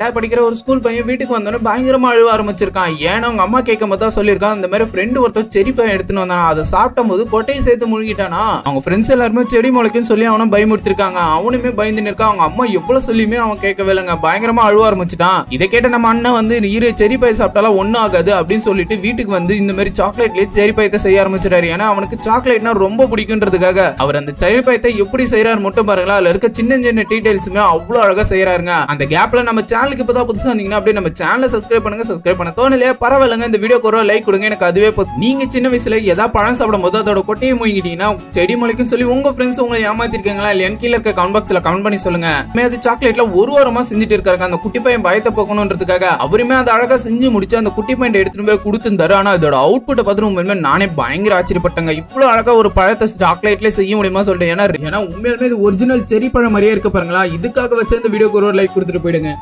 எட்டாவது படிக்கிற ஒரு ஸ்கூல் பையன் வீட்டுக்கு வந்தோடனே பயங்கரமாக அழுவ ஆரம்பிச்சிருக்கான். ஏன்னா அவங்க அம்மா கேட்கும் போது தான் சொல்லியிருக்கான். அந்த மாதிரி ஃப்ரெண்டு ஒருத்தர் செடி பையன் எடுத்துன்னு வந்தானா அதை சாப்பிடும் போது கொட்டையை சேர்த்து முழுகிட்டானா? அவங்க ஃப்ரெண்ட்ஸ் எல்லாருமே செடி முளைக்குன்னு சொல்லி அவனும் பயமுறுத்திருக்காங்க. அவனுமே பயந்து நிற்கான் அவங்க அம்மா எவ்வளோ சொல்லியுமே அவன் கேட்கவே இல்லைங்க பயங்கரமாக அழுவ ஆரம்பிச்சிட்டான். இதை கேட்ட நம்ம அண்ணன் வந்து இரு செரி பை சாப்பிட்டாலும் ஒன்றும் ஆகாது அப்படின்னு சொல்லிட்டு வீட்டுக்கு வந்து இந்த மாதிரி சாக்லேட்லேயே செரி பயத்தை செய்ய ஆரம்பிச்சிட்டாரு. ஏன்னா அவனுக்கு சாக்லேட்னா ரொம்ப பிடிக்குன்றதுக்காக. அவர் அந்த செடி பயத்தை எப்படி செய்யறாரு மட்டும் பாருங்களா அதில் இருக்க சின்ன சின்ன டீடைல்ஸுமே அவ்வளோ அழகாக செய்யறாருங்க அந்த கேப்ல நம்ம சேனலுக்கு இப்பதான் புதுசாக வந்தீங்கன்னா அப்படியே நம்ம சேனலை சப்ஸ்கிரைப் பண்ணுங்க சப்ஸ்கிரைப் பண்ண தோணலையே பரவாயில்லைங்க. இந்த வீடியோ ஒரு லைக் கொடுங்க. எனக்கு அதுவே போதும் நீங்க சின்ன வயசுல ஏதாவது பழம் சாப்பிடும் போது அதோட கொட்டையை மூங்கிட்டீங்கன்னா செடி முளைக்கும் சொல்லி உங்க ஃப்ரெண்ட்ஸ் உங்களை ஏமாத்திருக்காங்களா இல்லையான்னு கீழே இருக்க கமெண்ட் பாக்ஸ்ல கமெண்ட் பண்ணி சொல்லுங்க. அது சாக்லேட்ல ஒரு வாரமா செஞ்சுட்டு இருக்காங்க அந்த குட்டி பையன் பயத்தை போக்கணுன்றதுக்காக அவருமே அதை அழகா செஞ்சு முடிச்சு அந்த குட்டி பையன் எடுத்துட்டு போய் கொடுத்துருந்தாரு. ஆனா அதோட அவுட்புட்டை பார்த்துட்டு உண்மையுமே நானே பயங்கர ஆச்சரியப்பட்டேங்க. இவ்வளோ அழகா ஒரு பழத்தை சாக்லேட்லேயே செய்ய முடியுமா சொல்லிட்டு. ஏன்னா ஏன்னா உண்மையிலுமே இது ஒரிஜினல் செரி பழம் மாதிரியே இருக்கு பாருங்களா. இதுக்காக வச்சு இந்த வீடியோக்கு ஒரு லைக் கொடுத்துட்டு போயிடுங்க.